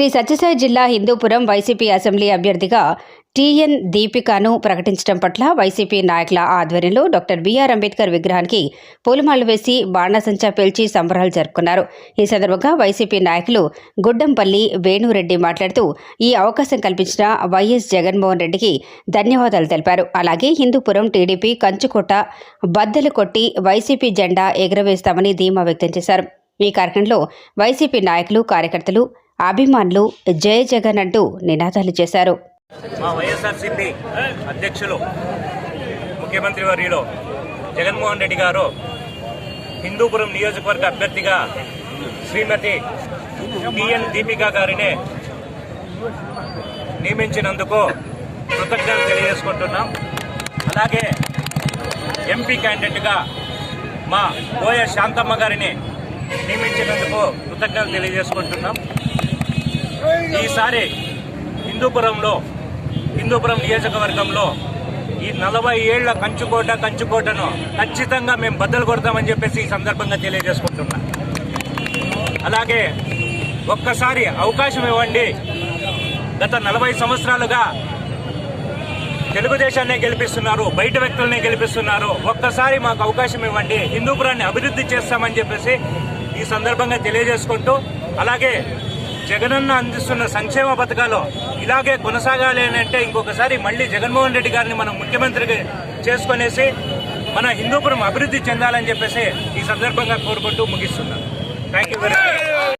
శ్రీ సత్యసాయి జిల్లా Hindupuram YCP assembly అభ్యర్థిగా TN దీపికాను ప్రకటించడం పట్ల వైసీపీ నాయకుల ఆధ్వర్యంలో డాక్టర్ బిఆర్ అంబేద్కర్ విగ్రహానికి పూలమాలు వేసి బాణసంచా పేల్చి సంబరాలు జరుపుకున్నారు. ఈ సందర్భంగా వైసీపీ నాయకులు గుడ్డంపల్లి వేణురెడ్డి మాట్లాడుతూ ఈ అవకాశం కల్పించిన వైఎస్ జగన్మోహన్ రెడ్డికి ధన్యవాదాలు తెలిపారు. అలాగే హిందూపురం టీడీపీ కంచుకోట బద్దలు కొట్టి వైసీపీ జెండా ఎగురవేస్తామని ధీమా వ్యక్తం చేశారు. ఈ కార్యక్రమంలో వైసీపీ నాయకులు కార్యకర్తలు అభిమానులు జయ జగన్ అంటూ నినాదాలు చేశారు. మా వైఎస్ఆర్సీపీ అధ్యక్షులు ముఖ్యమంత్రి వర్యులు జగన్మోహన్ రెడ్డి గారు హిందూపురం నియోజకవర్గ అభ్యర్థిగా శ్రీమతి టిఎన్ దీపికా గారిని నియమించినందుకు కృతజ్ఞతలు తెలియజేసుకుంటున్నాం. అలాగే ఎంపీ క్యాండిడేట్గా మా బోయ శాంతమ్మ గారిని నియమించినందుకు కృతజ్ఞతలు తెలియజేసుకుంటున్నాం. ఈసారి హిందూపురంలో హిందూపురం నియోజకవర్గంలో ఈ నలభై ఏళ్ళ కంచుకోట కంచుకోటను ఖచ్చితంగా మేము బద్దలు కొడతామని చెప్పేసి ఈ సందర్భంగా తెలియజేసుకుంటున్నా. అలాగే ఒక్కసారి అవకాశం ఇవ్వండి. గత నలభై సంవత్సరాలుగా తెలుగుదేశాన్నే గెలిపిస్తున్నారు బయట వ్యక్తులనే గెలిపిస్తున్నారు. ఒక్కసారి మాకు అవకాశం ఇవ్వండి. హిందూపురాన్ని అభివృద్ధి చేస్తామని చెప్పేసి ఈ సందర్భంగా తెలియజేసుకుంటూ అలాగే జగనన్న అందిస్తున్న సంక్షేమ పథకాలు ఇలాగే కొనసాగాలి అని అంటే ఇంకొకసారి మళ్ళీ జగన్మోహన్ రెడ్డి గారిని మనం ముఖ్యమంత్రికి చేసుకునేసి మన హిందూపురం అభివృద్ధి చెందాలని చెప్పేసి ఈ సందర్భంగా కోరుకుంటూ ముగిస్తున్నాను. Thank you very much